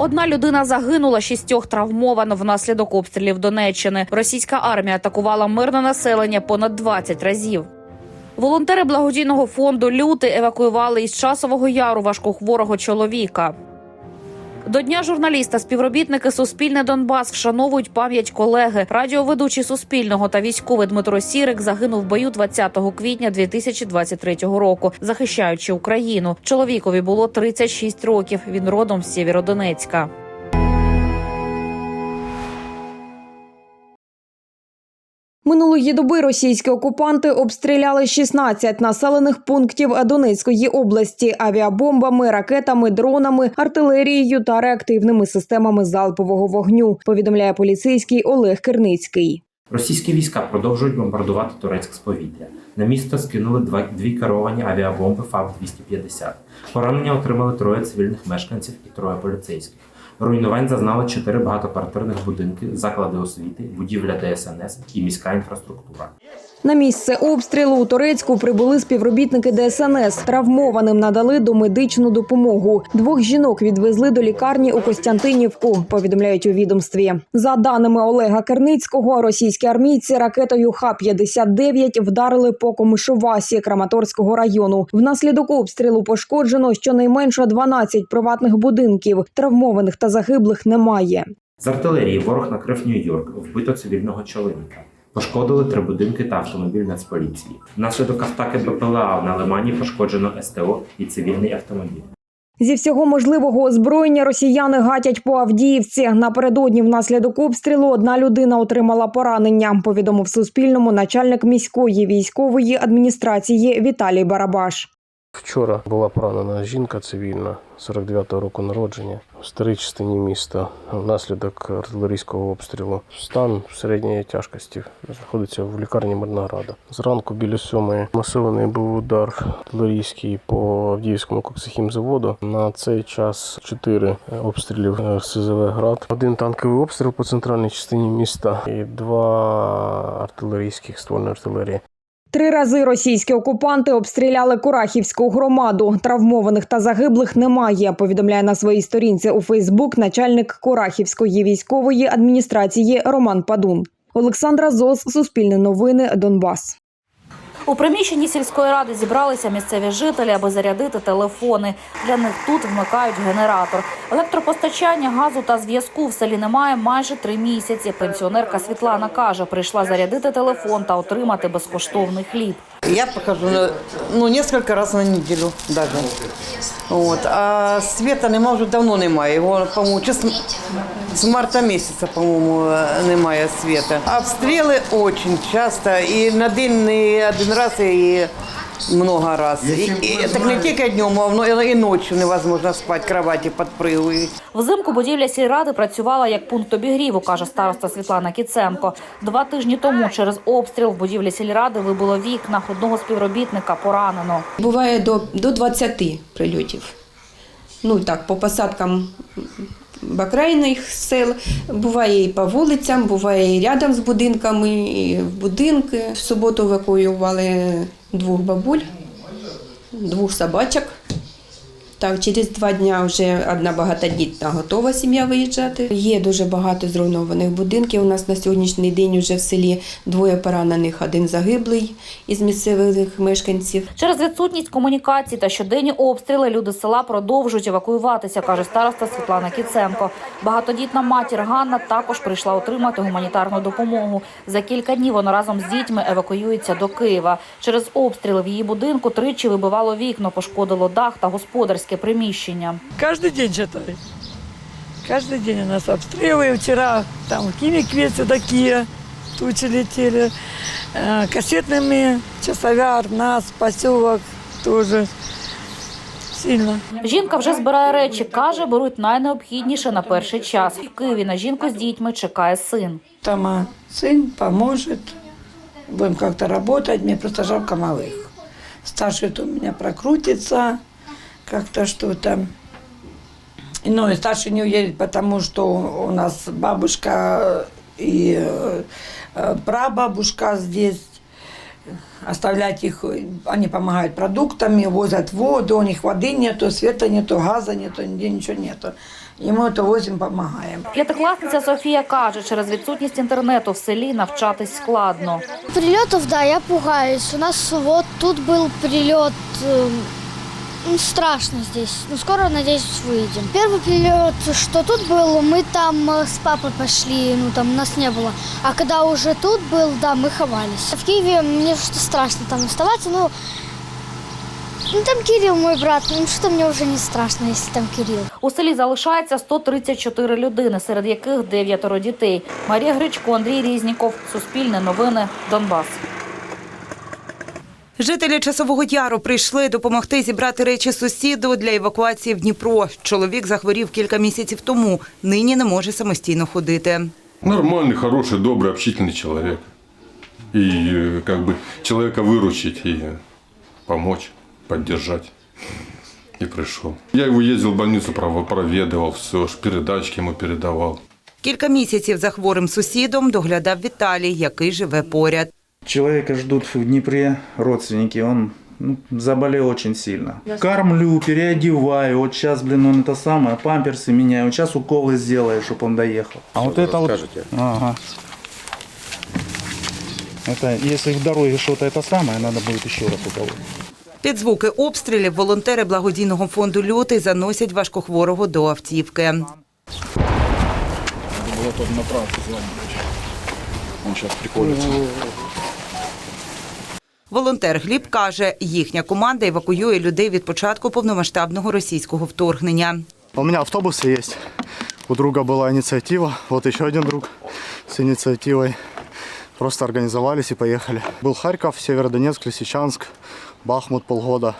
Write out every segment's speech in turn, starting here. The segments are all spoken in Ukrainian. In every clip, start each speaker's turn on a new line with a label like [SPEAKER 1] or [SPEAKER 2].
[SPEAKER 1] Одна людина загинула, шістьох травмовано внаслідок обстрілів Донеччини. Російська армія атакувала мирне населення понад 20 разів. Волонтери благодійного фонду Люти евакуювали із часового яру важкохворого чоловіка. До дня журналіста співробітники Суспільне Донбас вшановують пам'ять колеги. Радіоведучий Суспільного та військовий Дмитро Сірик загинув в бою 20 квітня 2023 року, захищаючи Україну. Чоловікові було 36 років. Він родом з Сєвєродонецька.
[SPEAKER 2] Минулої доби російські окупанти обстріляли 16 населених пунктів Донецької області авіабомбами, ракетами, дронами, артилерією та реактивними системами залпового вогню. Повідомляє поліцейський Олег Керницький.
[SPEAKER 3] Російські війська продовжують бомбардувати Турецьк з повітря. На місто скинули дві керовані авіабомби ФАБ-250. Поранення отримали троє цивільних мешканців і троє поліцейських. Руйнувань зазнали чотири багатоквартирних будинки, заклади освіти, будівля ДСНС і міська інфраструктура.
[SPEAKER 2] На місце обстрілу у Турецьку прибули співробітники ДСНС. Травмованим надали домедичну допомогу. Двох жінок відвезли до лікарні у Костянтинівку. Повідомляють у відомстві. За даними Олега Керницького, російські армійці ракетою Х-59 вдарили по Комишувасі Краматорського району. Внаслідок обстрілу пошкоджено щонайменше 12 приватних будинків. Травмованих та загиблих немає.
[SPEAKER 3] З артилерії ворог накрив Нью-Йорк, вбито цивільного чоловіка. Пошкодили три будинки та автомобіль Нацполіції. Внаслідок атаки БПЛА на Лимані пошкоджено СТО і цивільний автомобіль.
[SPEAKER 2] Зі всього можливого озброєння росіяни гатять по Авдіївці. Напередодні внаслідок обстрілу одна людина отримала поранення. Повідомив Суспільному начальник міської військової адміністрації Віталій Барабаш.
[SPEAKER 4] Вчора була поранена жінка цивільна 49-го року народження в старій частині міста внаслідок артилерійського обстрілу. Стан середньої тяжкості знаходиться в лікарні Мирнограда. Зранку біля сьомої масований був удар артилерійський по Авдіївському коксихімзаводу. На цей час чотири обстрілів СЗВ град, один танковий обстріл по центральній частині міста і два артилерійських ствольної артилерії.
[SPEAKER 2] Три рази російські окупанти обстріляли Курахівську громаду. Травмованих та загиблих немає. Повідомляє на своїй сторінці у Фейсбук начальник Курахівської військової адміністрації Роман Падун. Олександра Зос, Суспільне новини, Донбас.
[SPEAKER 1] У приміщенні сільської ради зібралися місцеві жителі, аби зарядити телефони. Для них тут вмикають генератор. Електропостачання, газу та зв'язку в селі немає майже три місяці. Пенсіонерка Світлана каже, прийшла зарядити телефон та отримати безкоштовний хліб.
[SPEAKER 5] Я на- ну, несколько раз на неделю даже. Вот. А света нема вже давно немає. Його, по-моєму, з, марта місяця, по-моєму, е, немає света. Обстріли дуже часто. І на день не один раз, і много раз. І, і, так не тільки днем, а ну, і ночі невозможно спати, кроваті підпригують.
[SPEAKER 1] Взимку будівля сільради працювала як пункт обігріву, каже староста Світлана Кіценко. Два тижні тому через обстріл в будівлі сільради вибило вікна. Одного співробітника поранено.
[SPEAKER 6] Буває до, до 20 прильотів. Ну так, по посадкам бакрайних сел, буває і по вулицям, буває і рядом з будинками, і в будинки. В суботу евакуювали двох бабуль, двох собачок. Так, через два дні вже одна багатодітна готова сім'я виїжджати. Є дуже багато зруйнованих будинків. У нас на сьогоднішній день вже в селі двоє поранених, один загиблий із місцевих мешканців.
[SPEAKER 1] Через відсутність комунікації та щоденні обстріли люди села продовжують евакуюватися, каже староста Світлана Кіценко. Багатодітна матір Ганна також прийшла отримати гуманітарну допомогу. За кілька днів вона разом з дітьми евакуюється до Києва. Через обстріли в її будинку тричі вибивало вікно, пошкодило дах та господарське приміщення.
[SPEAKER 7] Каждый день читай. Каждый день у нас обстрелы. Вчера там в Кимиквете такие тучи летели. Э, Кассетными, часовяр, нас, поселок тоже сильно.
[SPEAKER 1] Жінка вже збирає речі. каже, беруть найнеобхідніше на перший час. В Києві на жінку з дітьми чекає син.
[SPEAKER 7] Там а, сын поможет. Будем как-то работать. Мне просто жалко малых. Старший у меня прокрутится, как-то что-то. Ну, и старший не уедет, потому что у нас бабушка и э, э, прабабушка здесь. оставлять их, э, они помогают продуктами, возят воду, у них воды нету, света нету, газа нету, нигде ничего нету. И мы это возим, помогаем.
[SPEAKER 1] П'ятикласниця Софія каже, через відсутність інтернету в селі навчатись складно.
[SPEAKER 8] Прилетов, да, я пугаюсь. У нас вот тут был прилет. э, ну, страшно здесь. Ну, скоро, надеюсь, выйдем. Первый прилет, что тут был, мы там э, с папой пошли, ну, там нас не было. А когда уже тут был, да, мы ховались. В Киеве мне что страшно там оставаться, ну, ну, там Кирилл, мой брат, ну, что мне уже не страшно, если там Кирилл.
[SPEAKER 1] У селі залишається 134 людини, серед яких дев'ятеро дітей. Марія Гричко, Андрій Різніков, Суспільне новини, Донбас.
[SPEAKER 9] Жителі часового яру прийшли допомогти зібрати речі сусіду для евакуації в Дніпро. Чоловік захворів кілька місяців тому. Нині не може самостійно ходити.
[SPEAKER 10] Нормальный, хороший, добрый, общительный человек. И э, как бы человека выручить и помочь, поддержать. И пришел. Я его ездил в больницу, прово- проведывал, все, передачки ему передавал.
[SPEAKER 9] Кілька місяців за хворим сусідом доглядав Віталій, який живе поряд.
[SPEAKER 11] Человека ждут в Днепре родственники, он ну, заболел очень сильно. Кормлю, переодеваю, вот сейчас, блин, он это самое, памперсы меняю, вот сейчас уколы сделаю, чтобы он доехал. А вот это вот... Ага. Это, если в дороге что-то это самое, надо будет еще раз уколоть.
[SPEAKER 9] Під звуки обстрілів волонтери благодійного фонду Лютий заносять важкохворого до автівки.
[SPEAKER 11] Было тот направо Он сейчас приколется.
[SPEAKER 9] Волонтер Гліб каже, їхня команда евакуює людей від початку повномасштабного російського вторгнення.
[SPEAKER 12] У меня автобусы есть. У друга была инициатива. Вот еще один друг с инициативой. Просто организовались и поехали. Был Харьков, Северодонецк, Лисичанск, Бахмут полгода.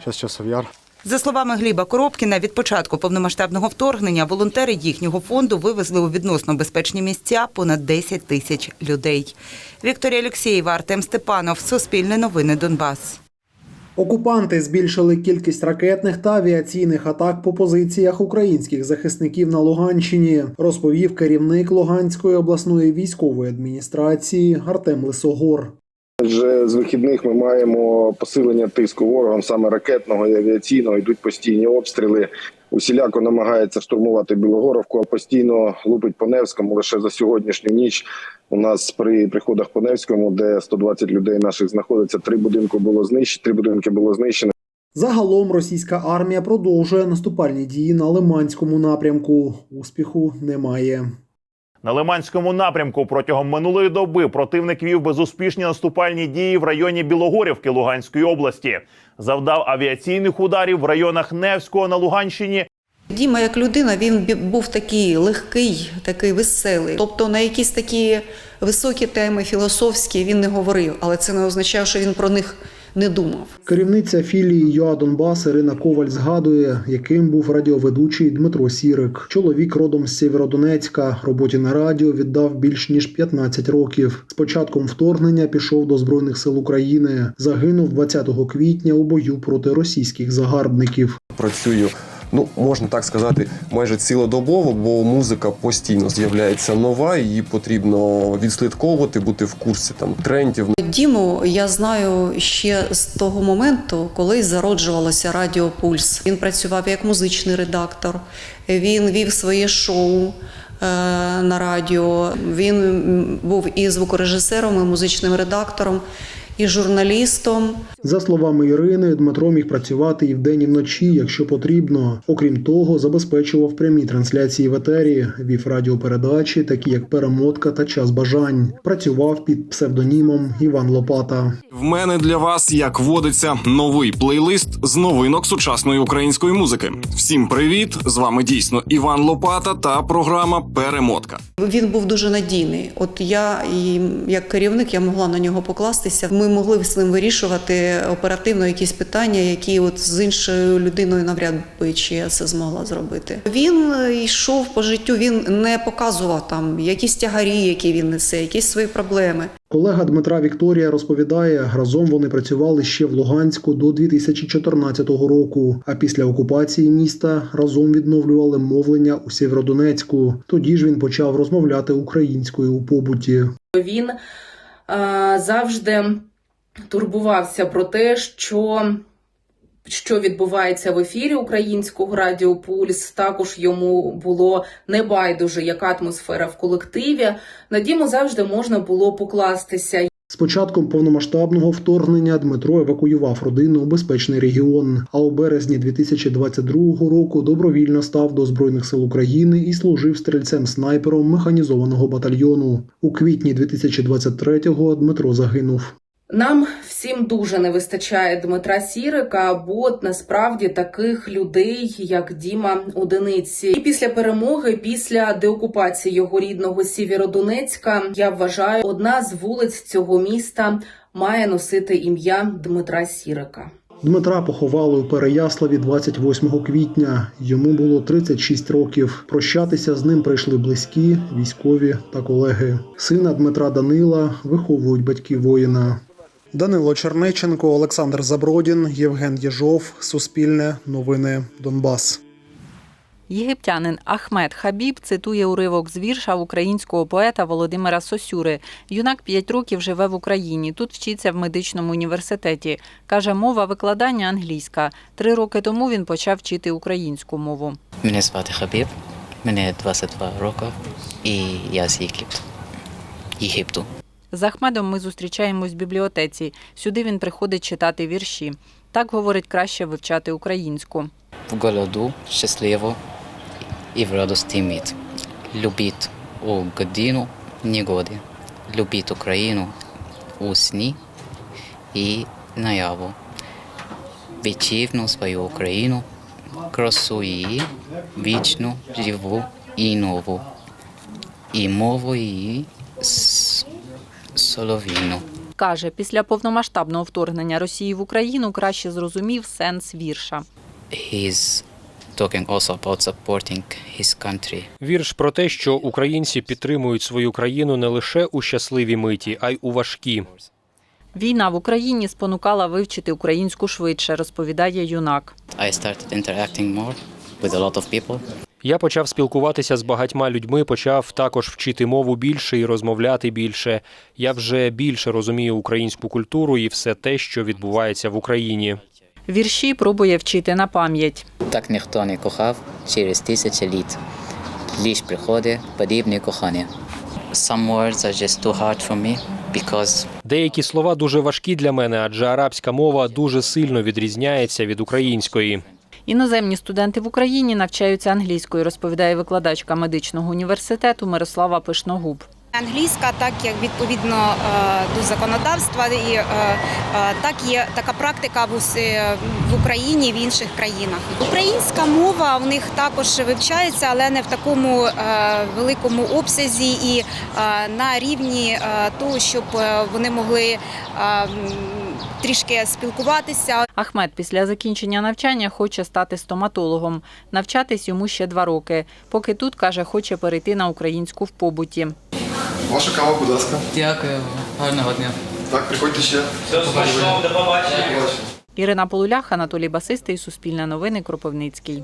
[SPEAKER 12] Сейчас Часовьяр.
[SPEAKER 9] За словами Гліба Коробкіна, від початку повномасштабного вторгнення волонтери їхнього фонду вивезли у відносно безпечні місця понад 10 тисяч людей. Вікторія Олексєєва, Артем Степанов, Суспільне новини Донбас.
[SPEAKER 13] Окупанти збільшили кількість ракетних та авіаційних атак по позиціях українських захисників на Луганщині, розповів керівник Луганської обласної військової адміністрації Артем Лисогор.
[SPEAKER 14] Вже з вихідних ми маємо посилення тиску ворогом, саме ракетного і авіаційного. Йдуть постійні обстріли. Усіляко намагається штурмувати Білогоровку, а постійно лупить по Невському. Лише за сьогоднішню ніч у нас при приходах по Невському, де 120 людей наших знаходиться, три будинки було знищено, три будинки було знищено.
[SPEAKER 13] Загалом російська армія продовжує наступальні дії на Лиманському напрямку. Успіху немає.
[SPEAKER 15] На Лиманському напрямку протягом минулої доби противник вів безуспішні наступальні дії в районі Білогорівки Луганської області, завдав авіаційних ударів в районах Невського на Луганщині
[SPEAKER 6] Діма, як людина, він був такий легкий, такий веселий. Тобто на якісь такі високі теми філософські він не говорив, але це не означає, що він про них не думав.
[SPEAKER 13] Керівниця філії ЮА Донбас Ірина Коваль згадує, яким був радіоведучий Дмитро Сірик. Чоловік родом з Сєвєродонецька. Роботі на радіо віддав більш ніж 15 років. З початком вторгнення пішов до збройних сил України. Загинув 20 квітня у бою проти російських загарбників.
[SPEAKER 12] Працюю, ну можна так сказати, майже цілодобово, бо музика постійно з'являється нова, її потрібно відслідковувати, бути в курсі там трендів.
[SPEAKER 6] Діму я знаю ще з того моменту, коли зароджувалося Радіо Пульс. Він працював як музичний редактор, він вів своє шоу. е, На радіо він був і звукорежисером, і музичним редактором, і журналістом.
[SPEAKER 13] За словами Ірини, Дмитро міг працювати і вдень, і вночі, якщо потрібно. Окрім того, забезпечував прямі трансляції в етері, вів радіопередачі, такі як Перемотка та Час бажань. Працював під псевдонімом Іван Лопата.
[SPEAKER 12] В мене для вас, як водиться, новий плейлист з новинок сучасної української музики. Всім привіт! З вами дійсно Іван Лопата та програма Перемотка.
[SPEAKER 6] Він був дуже надійний. От я і як керівник я могла на нього покластися. Ми могли з ним вирішувати оперативно якісь питання, які от з іншою людиною навряд би чи я це змогла зробити. Він йшов по життю, він не показував там якісь тягарі, які він несе, якісь свої проблеми.
[SPEAKER 13] Колега Дмитра Вікторія розповідає, разом вони працювали ще в Луганську до 2014 року. А після окупації міста разом відновлювали мовлення у Сєвєродонецьку. Тоді ж він почав розмовляти українською у побуті.
[SPEAKER 1] Він е, завжди
[SPEAKER 16] турбувався про те, що, що відбувається в ефірі українського радіо Пульс. Також йому було небайдуже, яка атмосфера в колективі. На Діму завжди можна було покластися.
[SPEAKER 13] З початком повномасштабного вторгнення Дмитро евакуював родину у безпечний регіон. А у березні 2022 року добровільно став до збройних сил України і служив стрільцем-снайпером механізованого батальйону. У квітні 2023-го Дмитро загинув.
[SPEAKER 16] Нам всім дуже не вистачає Дмитра Сірика, бо насправді таких людей, як Діма Одиниці. І після перемоги, після деокупації його рідного Сєвєродонецька, я вважаю, одна з вулиць цього міста має носити ім'я Дмитра Сірика.
[SPEAKER 13] Дмитра поховали у Переяславі 28 квітня. Йому було 36 років. Прощатися з ним прийшли близькі, військові та колеги. Сина Дмитра Данила виховують батьки воїна. Данило Чернеченко, Олександр Забродін, Євген Єжов, Суспільне, Новини Донбас.
[SPEAKER 17] Єгиптянин Ахмед Хабіб цитує уривок з вірша українського поета Володимира Сосюри. Юнак 5 років живе в Україні. Тут вчиться в медичному університеті. Каже, мова викладання англійська. Три роки тому він почав вчити українську мову.
[SPEAKER 18] Мене звати Хабіб, мені 22 роки і я з Єгипту. Єгипту.
[SPEAKER 17] З Ахмедом ми зустрічаємось в бібліотеці. Сюди він приходить читати вірші. Так говорить краще вивчати українську.
[SPEAKER 18] В голоду щасливо і в радості мить. Любіть у годину негоди. Любіть Україну у сні і наяву. Вітчизну свою Україну, красу її, вічну, живу і нову. І мову її солов'їну.
[SPEAKER 17] Каже, після повномасштабного вторгнення Росії в Україну краще зрозумів сенс вірша.
[SPEAKER 18] He's talking also about supporting his country.
[SPEAKER 19] Вірш про те, що українці підтримують свою країну не лише у щасливі миті, а й у важкі.
[SPEAKER 17] Війна в Україні спонукала вивчити українську швидше, розповідає юнак.
[SPEAKER 18] I started interacting more with a lot of people.
[SPEAKER 19] Я почав спілкуватися з багатьма людьми, почав також вчити мову більше і розмовляти більше. Я вже більше розумію українську культуру і все те, що відбувається в Україні.
[SPEAKER 17] Вірші пробує вчити на пам'ять.
[SPEAKER 18] Так ніхто не кохав через тисячі літ. Ліж приходить подібне кохання. Some words are just too hard for me because
[SPEAKER 19] Деякі слова дуже важкі для мене, адже арабська мова дуже сильно відрізняється від української.
[SPEAKER 17] Іноземні студенти в Україні навчаються англійською, розповідає викладачка медичного університету Мирослава Пишногуб.
[SPEAKER 20] Англійська, так як відповідно е, до законодавства, і е, е, так є така практика в в Україні в інших країнах. Українська мова в них також вивчається, але не в такому великому обсязі і на рівні того, щоб вони могли трішки спілкуватися.
[SPEAKER 17] Ахмед після закінчення навчання хоче стати стоматологом. Навчатись йому ще два роки. Поки тут каже, хоче перейти на українську в побуті.
[SPEAKER 21] Ваша кава, будь ласка.
[SPEAKER 18] Дякую, гарного дня.
[SPEAKER 21] Так, приходьте ще.
[SPEAKER 18] Все, смачного, до побачення.
[SPEAKER 17] Ірина Полулях, Анатолій Басистий, Суспільне новини, Кропивницький.